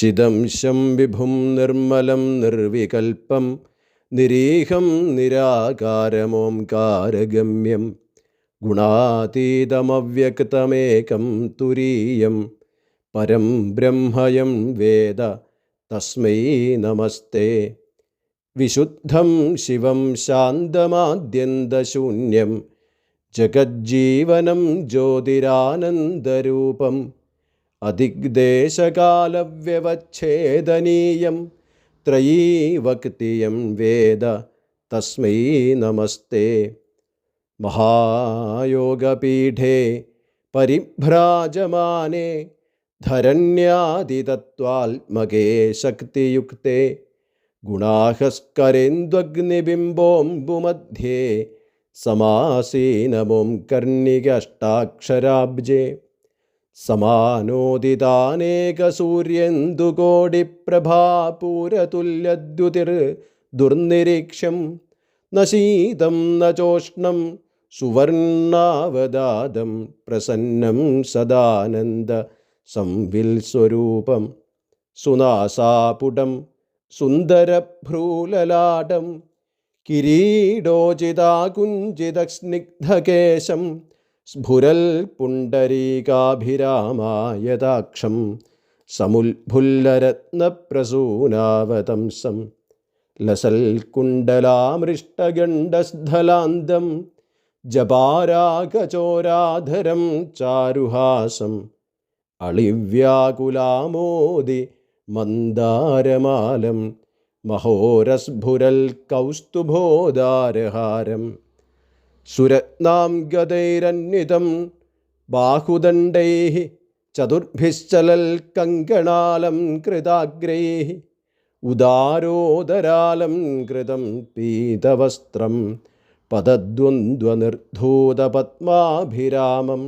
ചിദംശം വിഭും നിർമ്മലം നിർവികൽപ്പം നിരീഹം നിരാകാരമോംകാരഗമ്യം ഗുണാതീതമവ്യക്തമേകം തുരീയം പരം ബ്രഹ്മയം വേദ തസ്മൈ നമസ്തേ. വിശുദ്ധം ശിവം ശാന്തമാദ്യന്തശൂന്യം ജഗജ്ജീവനം ജ്യോതിരാനന്ദരൂപം अधिग्देशकालव्यवच्छेदनीयं त्रयी वक्तियं वेद तस्मै नमस्ते। महायोगपीठे परिभ्राजमाने धरण्यादितत्त्वात्मके शक्तियुक्ते गुणाहस्करेन्द्वग्निबिम्बोऽम्बुमध्ये समासीनमुं कर्णिकष्टाक्षराब्जे। സമാനോദിതാനേകസൂര്യന്ദുകോടിപ്രഭാപൂരതുല്യദ്യുതിർ ദുർനിരീക്ഷം നശീതം നോഷ്ണം സുവർണാവദാദം പ്രസന്നം സദാനന്ദ സംവിൽസ്വരൂപം സുനാസാപുടം സുന്ദരഭ്രൂലലാടം കിരീടോചിതാകുഞ്ചിതസ്നിഗ്ധകേശം സ്ഫുരൽ പുണ്ടരീകാഭിരാമായതാക്ഷം സമുൽഫുല്ലരത്നപ്രസൂനാവതംസം ലസൽകുണ്ടലാമൃഷ്ടഗണ്ഡസ്ഥലാന്തം ജപാരാഗചോരാധരം ചാരുഹാസം അളിവ്യാകുലാമോദി മന്ദാരമാലം മഹോരസ്ഫുരൽ കൗസ്തുഭോദാരഹാരം സുരത്നാം ഗതൈരന്വിതം ബാഹുദണ്ഡൈ ചതുർഭിശ്ചലൽ കങ്കണാലം കൃതാഗ്രൈ ഉദാരോദരാലം കൃതം പീതവസ്ത്രം പദദ്വന്ദ്വനിർധൂതപത്മാഭിരാമം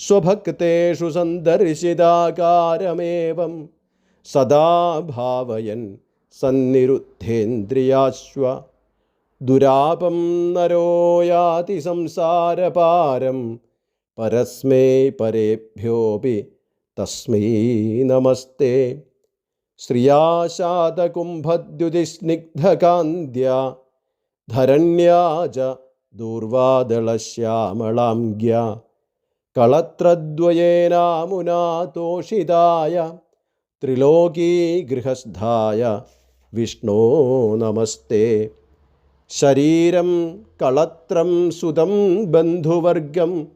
സ്വഭക്തേഷു സന്ദർശിതാകാരമേവം സദാ ഭാവയൻ സന്നിരുദ്ധേന്ദ്രിയാശ്വ ദുരാപം നരോയാതി സംസാരപാരം. പരസ്മേ പരേഭ്യോപി തസ്മൈ നമസ്തേ. ശ്രിയാശാതകുംഭദ്യുതിസ്നിഗ്ധകാന്ത്യ ധരണ്യാ ച ദൂർവാദളശ്യാമളാംഗ്യ. കളത്രദ്വയേനാമുനാ തോഷിതായ ത്രിലോകീഗൃഹസ്ഥായ വിഷ്ണോ നമസ്തേ. ശരീരം കളത്രം സുതം ബന്ധുവർഗം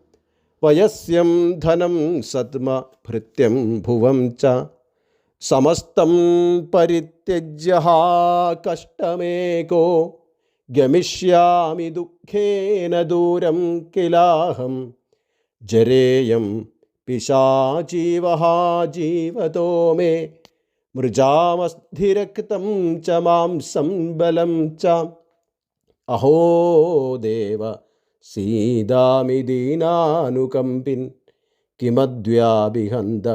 വയസ്യം ധനം സത്മ ഭൃത്യം ഭുവം ച. സമസ്തം പരിത്യജ്യ കഷ്ടമേകോ ഗമിഷ്യാമി ദുഃഖേന ദൂരം കിലാഹം. ജരേയം പിശാചീവഹ ജീവതോ മേ മൃജാമസ്ഥിരക്തം ച മാംസം ബലം ച. അഹോ ദേവ സീതാമിദീനാനുകമ്പിൻ കിമദ്വ്യാഭിഹന്ത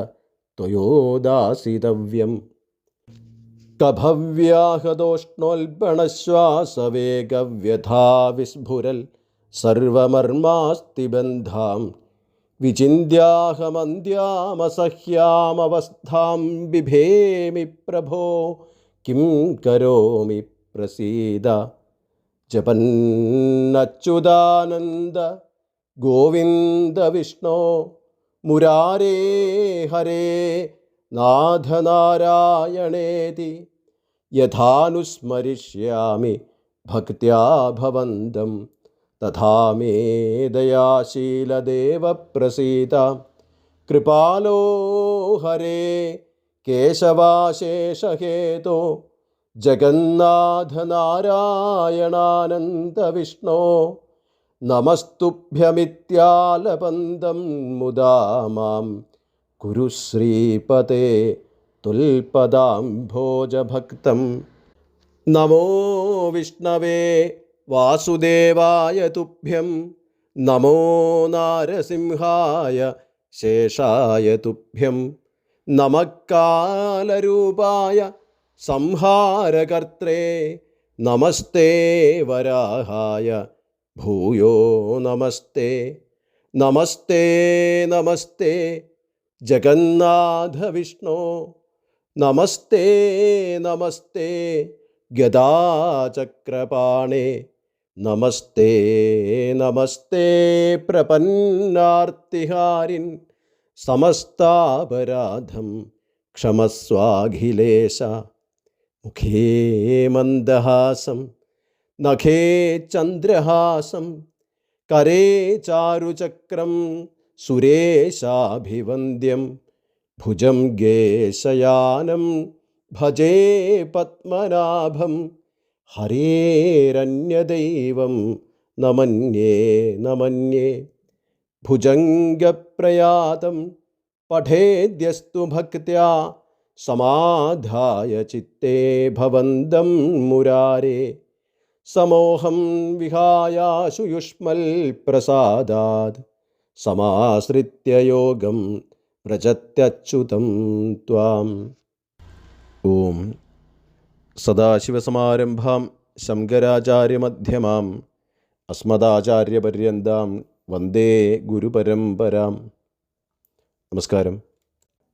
ത്വയോദാസിതവ്യം. കഭവ്യാഹതോഷ്ണോൽബണശ്വാസവേഗവ്യഥാ വിസ്ഫുരൽ സർവമർമാസ്തി ബന്ധാം വിചിന്യാഹമന്ത്യാമസഹ്യാമവസ്ഥാം ബിഭേമി പ്രഭോ കിം കരോമി പ്രസീദ ജപന്നച്യുതാനന്ദ ഗോവിന്ദ വിഷ്ണോ മുരാരേ ഹരേ നാഥനാരായണേതി. യഥാനുസ്മരിഷ്യാമി ഭക്ത്യാ ഭവന്തം. തഥാ മേ ദയാശീലദേവ പ്രസീത കൃപാലോ ഹരേ കേശവാശേഷഹേതോ. ജഗന്നാഥനാരായണാനന്ദവിഷ്ണോ. നമസ്തുഭ്യമിത്യാലപന്തം മുദാ മാം. കുരുശ്രീപതേ തുൽപദാംഭോജഭക്തം. നമോ വിഷ്ണവേ വാസുദേവായ തുഭ്യം. നമോ നാരസിംഹായ ശേഷായ തുഭ്യം. നമക്കാലരൂപായ സംഹാരകർത്രേ നമസ്തേ വരാഹായ ഭൂയോ നമസ്തേ. നമസ്തേ നമസ്തേ ജഗന്നാഥ വിഷ്ണോ. നമസ്തേ നമസ്തേ ഗദാചക്രപാണേ. നമസ്തേ നമസ്തേ പ്രപന്നാർത്തിഹാരിൻ സമസ്താപരാധം ക്ഷമസ്വാഖിലേശ. മുഖേ മന്ദഹാസം നഖേ ചന്ദ്രഹാസം കരേ ചാരുചക്രം സുരേശാഭിവന്ദ്യം ഭുജം ഗേശയാനം ഭജേ പത്മനാഭം ഹരേരന്യദൈവം നമന്യേ നമന്യേ. ഭുജംഗപ്രയാതം പഠേദ്യസ്തു ഭക്ത്യാ സമാധായ ചിത്തേ ഭവന്തം മുരാരേ. സമോഹം വിഹായാശു യുഷ്മൽ പ്രസാദാത് സമാശ്രിത്യ യോഗം വ്രജത്യച്യുതം ത്വാം. ഓം. സദാശിവസമാരംഭാം ശങ്കരാചാര്യമധ്യമാം അസ്മദാചാര്യപര്യന്താം വന്ദേ ഗുരുപരമ്പരാം. നമസ്കാരം.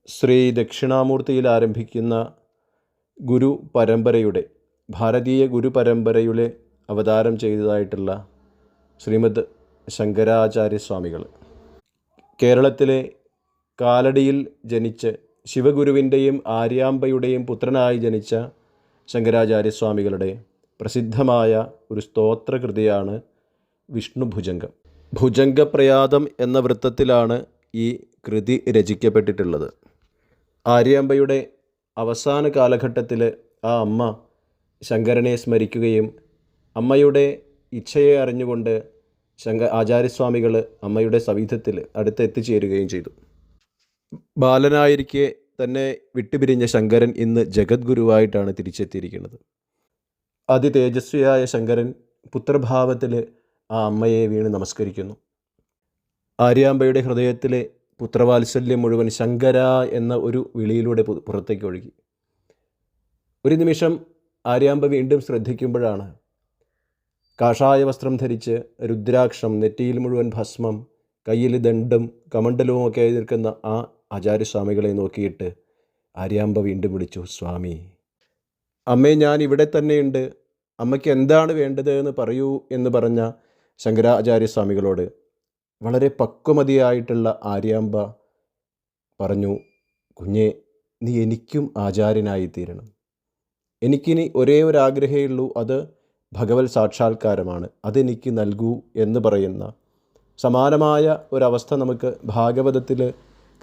ശ്രീ ദക്ഷിണാമൂർത്തിയിൽ ആരംഭിക്കുന്ന ഗുരു പരമ്പരയുടെ ഭാരതീയ ഗുരു പരമ്പരയുടെ അവതാരം ചെയ്തതായിട്ടുള്ള ശ്രീമദ് ശങ്കരാചാര്യസ്വാമികൾ. കേരളത്തിലെ കാലടിയിൽ ജനിച്ച് ശിവഗുരുവിന്റെയും ആര്യാമ്പയുടെയും പുത്രനായി ജനിച്ച ശങ്കരാചാര്യസ്വാമികളുടെ പ്രസിദ്ധമായ ഒരു സ്തോത്രകൃതിയാണ് വിഷ്ണുഭുജംഗം. ഭുജംഗപ്രയാതം എന്ന വൃത്തത്തിലാണ് ഈ കൃതി രചിക്കപ്പെട്ടിട്ടുള്ളത്. ആര്യാമ്പയുടെ അവസാന കാലഘട്ടത്തിൽ ആ അമ്മ ശങ്കരനെ സ്മരിക്കുകയും അമ്മയുടെ ഇച്ഛയെ അറിഞ്ഞുകൊണ്ട് ശങ്ക ആചാര്യസ്വാമികൾ അമ്മയുടെ സവിധത്തിൽ അടുത്ത് എത്തിച്ചേരുകയും ചെയ്തു. ബാലനായിരിക്കെ തന്നെ വിട്ടുപിരിഞ്ഞ ശങ്കരൻ ഇന്ന് ജഗദ്ഗുരുവായിട്ടാണ് തിരിച്ചെത്തിയിരിക്കുന്നത്. അതിതേജസ്വിയായ ശങ്കരൻ പുത്രഭാവത്തിൽ ആ അമ്മയെ വീണ് നമസ്കരിക്കുന്നു. ആര്യാമ്പയുടെ ഹൃദയത്തിലെ പുത്രവാത്സല്യം മുഴുവൻ ശങ്കര എന്ന ഒരു വിളിയിലൂടെ പുറത്തേക്ക് ഒഴുകി. ഒരു നിമിഷം ആര്യാമ്പ വീണ്ടും ശ്രദ്ധിക്കുമ്പോഴാണ്. കാഷായ വസ്ത്രം ധരിച്ച് രുദ്രാക്ഷം നെറ്റിയിൽ മുഴുവൻ ഭസ്മം കയ്യിൽ ദണ്ഡും കമണ്ഡലവും ഒക്കെ ആയി നിൽക്കുന്ന ആ ആചാര്യസ്വാമികളെ നോക്കിയിട്ട് ആര്യാമ്പ വീണ്ടും വിളിച്ചു സ്വാമി അമ്മേ ഞാൻ ഇവിടെ തന്നെയുണ്ട്. അമ്മയ്ക്ക് എന്താണ് വേണ്ടത് എന്ന് പറയൂ എന്ന് പറഞ്ഞ ശങ്കരാചാര്യസ്വാമികളോട് വളരെ പക്വമതിയായിട്ടുള്ള ആര്യാമ്പ പറഞ്ഞു കുഞ്ഞെ നീ എനിക്കും ആചാര്യനായി തീരണം എനിക്കിനി ഒരേ ഒരു ആഗ്രഹമേ ഉള്ളൂ അത് ഭഗവത് സാക്ഷാത്കാരമാണ്. അതെനിക്ക് നൽകൂ എന്ന് പറയുന്ന സമാനമായ ഒരവസ്ഥ നമുക്ക് ഭാഗവതത്തിൽ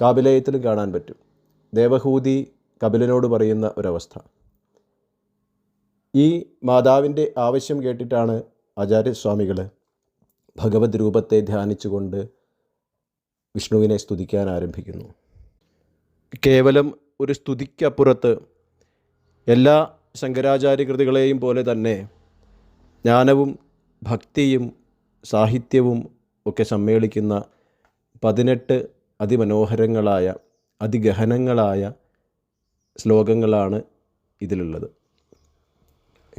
കാപിലയത്തിൽ കാണാൻ പറ്റും. ദേവഹൂതി കപിലനോട് പറയുന്ന ഒരവസ്ഥ. ഈ മാതാവിന്റെ ആവശ്യം കേട്ടിട്ടാണ് ആചാര്യസ്വാമികൾ ഭഗവത് രൂപത്തെ ധ്യാനിച്ചുകൊണ്ട് വിഷ്ണുവിനെ സ്തുതിക്കാൻ ആരംഭിക്കുന്നു. കേവലം ഒരു സ്തുതിക്കപ്പുറത്ത് എല്ലാ ശങ്കരാചാര്യ കൃതികളെയും പോലെ തന്നെ ജ്ഞാനവും ഭക്തിയും സാഹിത്യവും ഒക്കെ സമ്മേളിക്കുന്ന പതിനെട്ട് അതിമനോഹരങ്ങളായ അതിഗഹനങ്ങളായ ശ്ലോകങ്ങളാണ് ഇതിലുള്ളത്.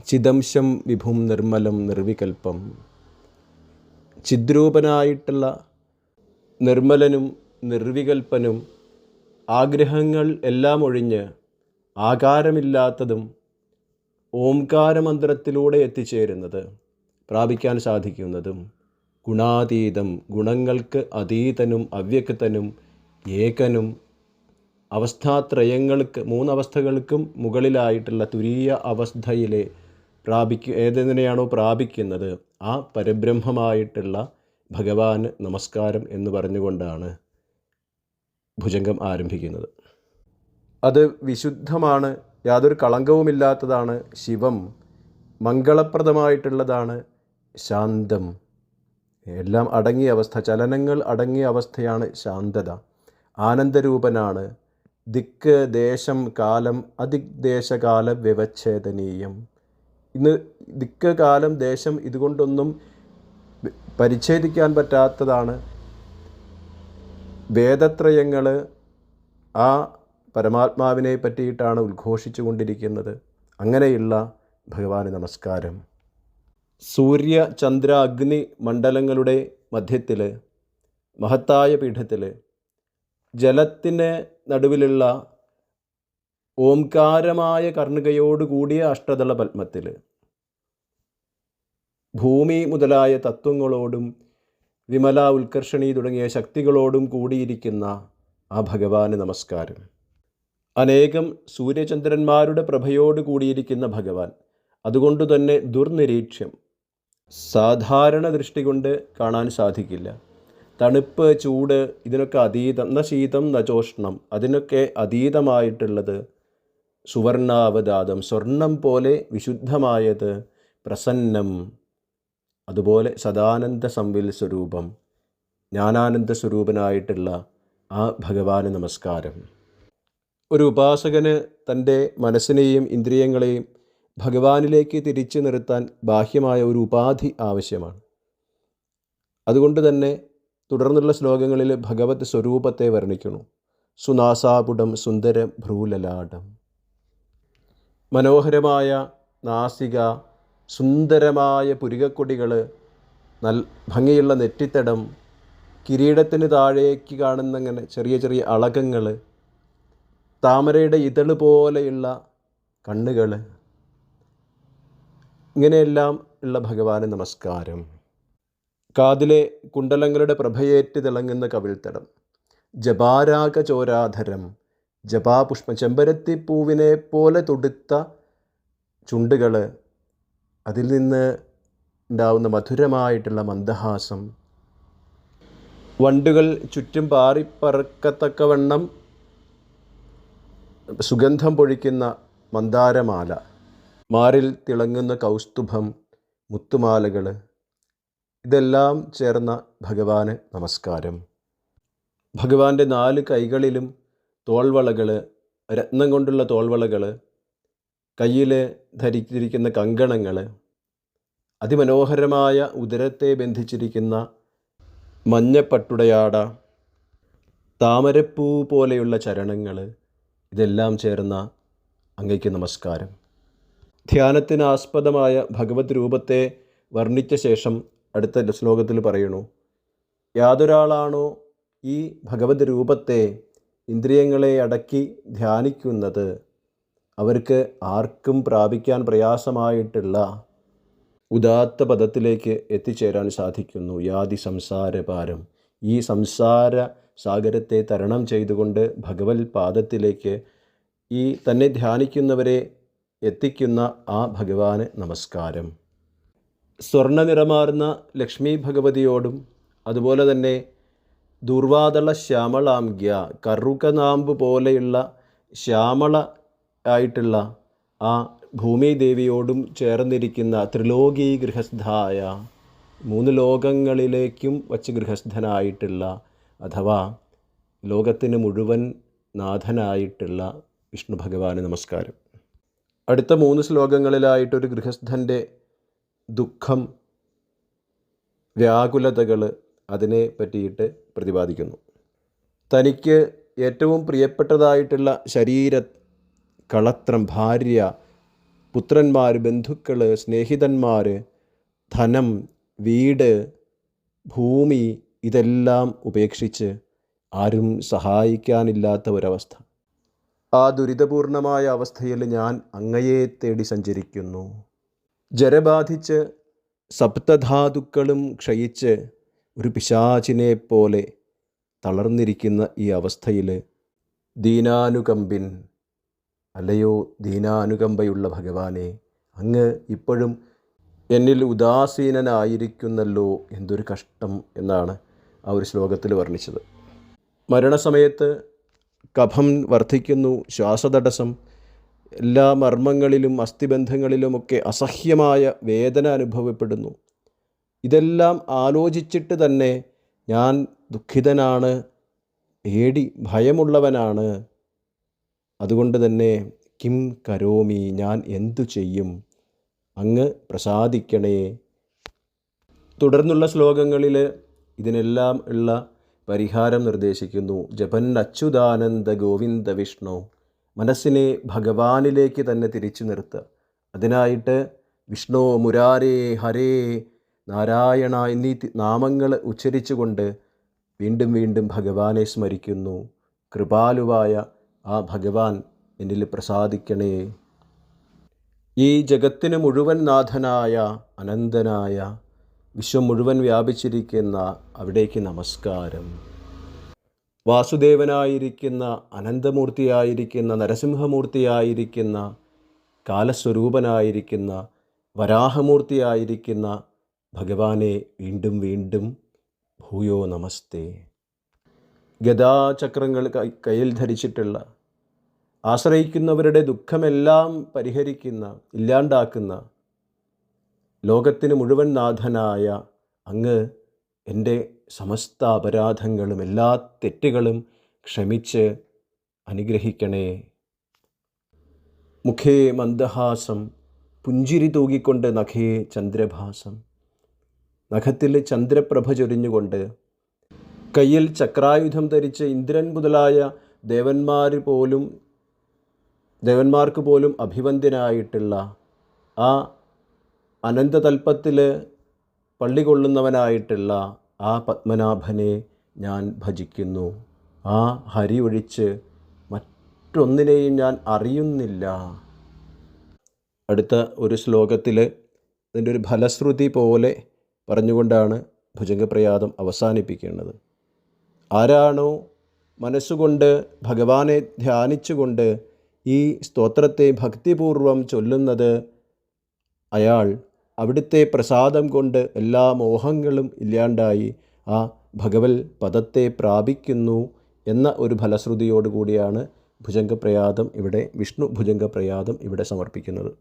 ചിദംശം വിഭും നിർമ്മലം നിർവികൽപ്പം ചിദ്രൂപനായിട്ടുള്ള നിർമ്മലനും നിർവികൽപ്പനും ആഗ്രഹങ്ങൾ എല്ലാം ഒഴിഞ്ഞ് ആകാരമില്ലാത്തതും ഓംകാരമന്ത്രത്തിലൂടെ എത്തിച്ചേരുന്നത് പ്രാപിക്കാൻ സാധിക്കുന്നതും ഗുണാതീതം ഗുണങ്ങൾക്ക് അതീതനും അവ്യക്തനും ഏകനും അവസ്ഥാത്രയങ്ങൾക്ക് മൂന്നവസ്ഥകൾക്കും മുകളിലായിട്ടുള്ള തുരീയ അവസ്ഥയിലെ പ്രാപിക്ക ഏതെതിനെയാണോ പ്രാപിക്കുന്നത് ആ പരബ്രഹ്മമായിട്ടുള്ള ഭഗവാന് നമസ്കാരം എന്ന് പറഞ്ഞുകൊണ്ടാണ് ഭുജംഗം ആരംഭിക്കുന്നത്. അത് വിശുദ്ധമാണ് യാതൊരു കളങ്കവുമില്ലാത്തതാണ് ശിവം മംഗളപ്രദമായിട്ടുള്ളതാണ് ശാന്തം. എല്ലാം അടങ്ങിയ അവസ്ഥ ചലനങ്ങൾ അടങ്ങിയ അവസ്ഥയാണ് ശാന്തത. ആനന്ദരൂപനാണ്. ദിക്ക് ദേശം കാലം അതിഗ്ദേശകാല വ്യവച്ഛേദനീയം. ഇന്ന് ദിക്കകാലം ദേശം ഇതുകൊണ്ടൊന്നും പരിച്ഛേദിക്കാൻ പറ്റാത്തതാണ്. വേദത്രയങ്ങൾ ആ പരമാത്മാവിനെ പറ്റിയിട്ടാണ് ഉദ്ഘോഷിച്ചു കൊണ്ടിരിക്കുന്നത് അങ്ങനെയുള്ള ഭഗവാന് നമസ്കാരം. സൂര്യ ചന്ദ്ര അഗ്നി മണ്ഡലങ്ങളുടെ മധ്യത്തിൽ മഹത്തായ പീഠത്തിൽ ജലത്തിന് നടുവിലുള്ള ഓംകാരമായ കർണികയോട് കൂടിയ അഷ്ടദള പത്മത്തിൽ. ഭൂമി മുതലായ തത്വങ്ങളോടും വിമല ഉത്കർഷണി തുടങ്ങിയ ശക്തികളോടും കൂടിയിരിക്കുന്ന ആ ഭഗവാന് നമസ്കാരം. അനേകം സൂര്യചന്ദ്രന്മാരുടെ പ്രഭയോട് കൂടിയിരിക്കുന്ന ഭഗവാൻ. അതുകൊണ്ട് തന്നെ ദുർനിരീക്ഷ്യം. സാധാരണ ദൃഷ്ടി കൊണ്ട് കാണാൻ സാധിക്കില്ല. തണുപ്പ് ചൂട് ഇതിനൊക്കെ അതീതം ന ശീതം ന ചോഷണം അതിനൊക്കെ അതീതമായിട്ടുള്ളത് സുവർണാവതാതം സ്വർണം പോലെ വിശുദ്ധമായത് പ്രസന്നം അതുപോലെ സദാനന്ദ സംവിൽ സ്വരൂപം ജ്ഞാനാനന്ദ സ്വരൂപനായിട്ടുള്ള ആ ഭഗവാന് നമസ്കാരം. ഒരു ഉപാസകന് തന്റെ മനസ്സിനെയും ഇന്ദ്രിയങ്ങളെയും ഭഗവാനിലേക്ക് തിരിച്ചു നിർത്താൻ ബാഹ്യമായ ഒരു ഉപാധി ആവശ്യമാണ്. അതുകൊണ്ട് തന്നെ തുടർന്നുള്ള ശ്ലോകങ്ങളിൽ ഭഗവത് സ്വരൂപത്തെ വർണിക്കുന്നു. സുനാസാപുടം സുന്ദര ഭ്രൂലലാടം. മനോഹരമായ നാസിക സുന്ദരമായ പുരികക്കൊടികൾ നൽ ഭംഗിയുള്ള നെറ്റിത്തടം കിരീടത്തിന് താഴേക്ക് കാണുന്നങ്ങനെ ചെറിയ ചെറിയ അളകങ്ങൾ താമരയുടെ ഇതൾ പോലെയുള്ള കണ്ണുകൾ ഇങ്ങനെയെല്ലാം ഉള്ള ഭഗവാന് നമസ്കാരം. കാതിലെ കുണ്ടലങ്ങളുടെ പ്രഭയേറ്റ് തിളങ്ങുന്ന കവിൾത്തടം ജപാരാഗ ചോരാധരം ജപാപുഷ്പം ചെമ്പരത്തിപ്പൂവിനെ പോലെ തൊടുത്ത ചുണ്ടുകൾ അതിൽ നിന്ന് ഉണ്ടാവുന്ന മധുരമായിട്ടുള്ള മന്ദഹാസം. വണ്ടുകൾ ചുറ്റും പാറിപ്പറക്കത്തക്കവണ്ണം സുഗന്ധം പൊഴിക്കുന്ന മന്ദാരമാല. മാറിൽ തിളങ്ങുന്ന കൗസ്തുഭം മുത്തുമാലകൾ ഇതെല്ലാം ചേർന്ന ഭഗവാന് നമസ്കാരം. ഭഗവാന്റെ നാല് കൈകളിലും തോൾവളകൾ രത്നം കൊണ്ടുള്ള തോൾവളകൾ കയ്യിൽ ധരിച്ചിരിക്കുന്ന കങ്കണങ്ങൾ അതിമനോഹരമായ ഉദരത്തെ ബന്ധിച്ചിരിക്കുന്ന മഞ്ഞപ്പട്ടുടയാട താമരപ്പൂ പോലെയുള്ള ചരണങ്ങൾ ഇതെല്ലാം ചേർന്ന അങ്ങയ്ക്ക് നമസ്കാരം. ധ്യാനത്തിനാസ്പദമായ ഭഗവത് രൂപത്തെ വർണിച്ച ശേഷം അടുത്ത ശ്ലോകത്തിൽ പറയണു യാതൊരാളാണോ ഈ ഭഗവത് രൂപത്തെ ഇന്ദ്രിയങ്ങളെ അടക്കി ധ്യാനിക്കുന്നത് അവർക്ക് ആർക്കും പ്രാപിക്കാൻ പ്രയാസമായിട്ടുള്ള ഉദാത്ത പദത്തിലേക്ക് എത്തിച്ചേരാൻ സാധിക്കുന്നു. യാതി സംസാരപാരം ഈ സംസാര സാഗരത്തെ തരണം ചെയ്തുകൊണ്ട് ഭഗവത് പാദത്തിലേക്ക് ഈ തന്നെ ധ്യാനിക്കുന്നവരെ എത്തിക്കുന്ന ആ ഭഗവാന് നമസ്കാരം. സ്വർണ നിറമാർന്ന ലക്ഷ്മി ഭഗവതിയോടും അതുപോലെ തന്നെ ദുർവാദള ശ്യാമളാംഗ്യ കറുകനാമ്പ് പോലെയുള്ള ശ്യാമള ആയിട്ടുള്ള ആ ഭൂമിദേവിയോടും ചേർന്നിരിക്കുന്ന ത്രിലോകി ഗൃഹസ്ഥായ മൂന്ന് ലോകങ്ങളിലേക്കും വച്ച് ഗൃഹസ്ഥനായിട്ടുള്ള അഥവാ ലോകത്തിന് മുഴുവൻ നാഥനായിട്ടുള്ള വിഷ്ണു ഭഗവാന് നമസ്കാരം. അടുത്ത മൂന്ന് ശ്ലോകങ്ങളിലായിട്ടൊരു ഗൃഹസ്ഥന്റെ ദുഃഖം വ്യാകുലതകൾ അതിനെ പറ്റിയിട്ട് പ്രതിപാദിക്കുന്നു. തനിക്ക് ഏറ്റവും പ്രിയപ്പെട്ടതായിട്ടുള്ള ശരീര കളത്രം ഭാര്യ പുത്രന്മാർ ബന്ധുക്കൾ സ്നേഹിതന്മാർ ധനം വീട് ഭൂമി ഇതെല്ലാം ഉപേക്ഷിച്ച് ആരും സഹായിക്കാനില്ലാത്ത ഒരവസ്ഥ ആ ദുരിതപൂർണമായ അവസ്ഥയിൽ ഞാൻ അങ്ങയെ തേടി സഞ്ചരിക്കുന്നു. ജരബാധിച്ച് സപ്തധാതുക്കളും ക്ഷയിച്ച് ഒരു പിശാചിനെ പോലെ തളർന്നിരിക്കുന്ന ഈ അവസ്ഥയിൽ ദീനാനുകമ്പിൻ അല്ലയോ ദീനാനുകമ്പയുള്ള ഭഗവാനെ അങ്ങ് ഇപ്പോഴും എന്നിൽ ഉദാസീനനായിരിക്കുന്നല്ലോ എന്തൊരു കഷ്ടം എന്നാണ് ആ ഒരു ശ്ലോകത്തിൽ വർണിച്ചത്. മരണസമയത്ത് കഫം വർദ്ധിക്കുന്നു ശ്വാസതടസ്സം എല്ലാ മർമ്മങ്ങളിലും അസ്ഥിബന്ധങ്ങളിലുമൊക്കെ അസഹ്യമായ വേദന അനുഭവപ്പെടുന്നു. ഇതെല്ലാം ആലോചിച്ചിട്ട് തന്നെ ഞാൻ ദുഃഖിതനാണ് പേടി ഭയമുള്ളവനാണ്. അതുകൊണ്ട് തന്നെ കിം കരോമി ഞാൻ എന്തു ചെയ്യും? അങ്ങ് പ്രസാദിക്കണേ. തുടർന്നുള്ള ശ്ലോകങ്ങളിൽ ഇതിനെല്ലാം ഉള്ള പരിഹാരം നിർദ്ദേശിക്കുന്നു. ജപൻ അച്യുതാനന്ദ ഗോവിന്ദ വിഷ്ണു. മനസ്സിനെ ഭഗവാനിലേക്ക് തന്നെ തിരിച്ചു നിർത്തുക. അതിനായിട്ട് വിഷ്ണു മുരാരേ ഹരേ നാരായണ എന്നീ നാമങ്ങൾ ഉച്ചരിച്ചുകൊണ്ട് വീണ്ടും വീണ്ടും ഭഗവാനെ സ്മരിക്കുന്നു. കൃപാലുവായ ആ ഭഗവാൻ എന്നിൽ പ്രസാദിക്കണേ. ഈ ജഗത്തിന് മുഴുവൻ നാഥനായ അനന്തനായ വിശ്വം മുഴുവൻ വ്യാപിച്ചിരിക്കുന്ന അവിടേക്ക് നമസ്കാരം. വാസുദേവനായിരിക്കുന്ന അനന്തമൂർത്തിയായിരിക്കുന്ന നരസിംഹമൂർത്തിയായിരിക്കുന്ന കാലസ്വരൂപനായിരിക്കുന്ന വരാഹമൂർത്തിയായിരിക്കുന്ന ഭഗവാനെ വീണ്ടും വീണ്ടും ഭൂയോ നമസ്തേ. ഗതാചക്രങ്ങൾ കയ്യിൽ ധരിച്ചിട്ടുള്ള ആശ്രയിക്കുന്നവരുടെ ദുഃഖമെല്ലാം പരിഹരിക്കുന്ന ഇല്ലാണ്ടാക്കുന്ന ലോകത്തിന് മുഴുവൻ നാഥനായ അങ്ങ് എന്റെ സമസ്ത അപരാധങ്ങളും എല്ലാ തെറ്റുകളും ക്ഷമിച്ച് അനുഗ്രഹിക്കണേ. മുഖേ മന്ദഹാസം പുഞ്ചിരി തൂകിക്കൊണ്ട് നഖേ ചന്ദ്രഭാസം. നഖത്തിൽ ചന്ദ്രപ്രഭ ചൊരിഞ്ഞുകൊണ്ട് കയ്യിൽ ചക്രായുധം ധരിച്ച് ഇന്ദ്രൻ മുതലായ ദേവന്മാർ പോലും ദേവന്മാർക്ക് പോലും അഭിവന്ദ്യനായിട്ടുള്ള ആ അനന്തതൽപ്പത്തിൽ പള്ളി കൊള്ളുന്നവനായിട്ടുള്ള ആ പത്മനാഭനെ ഞാൻ ഭജിക്കുന്നു. ആ ഹരി ഒഴിച്ച് മറ്റൊന്നിനെയും ഞാൻ അറിയുന്നില്ല. അടുത്ത ഒരു ശ്ലോകത്തിൽ അതിന്റെ ഒരു ഫലശ്രുതി പോലെ പറഞ്ഞുകൊണ്ടാണ് ഭുജംഗപ്രയാതം അവസാനിപ്പിക്കേണ്ടത്. ആരാണോ മനസ്സുകൊണ്ട് ഭഗവാനെ ധ്യാനിച്ചുകൊണ്ട് ഈ സ്തോത്രത്തെ ഭക്തിപൂർവം ചൊല്ലുന്നത് അയാൾ അവിടുത്തെ പ്രസാദം കൊണ്ട് എല്ലാ മോഹങ്ങളും ഇല്ലാണ്ടായി ആ ഭഗവൽ പദത്തെ പ്രാപിക്കുന്നു എന്ന ഒരു ഫലശ്രുതിയോടുകൂടിയാണ് ഭുജംഗപ്രയാതം ഇവിടെ വിഷ്ണു ഭുജംഗപ്രയാതം ഇവിടെ സമർപ്പിക്കുന്നത്.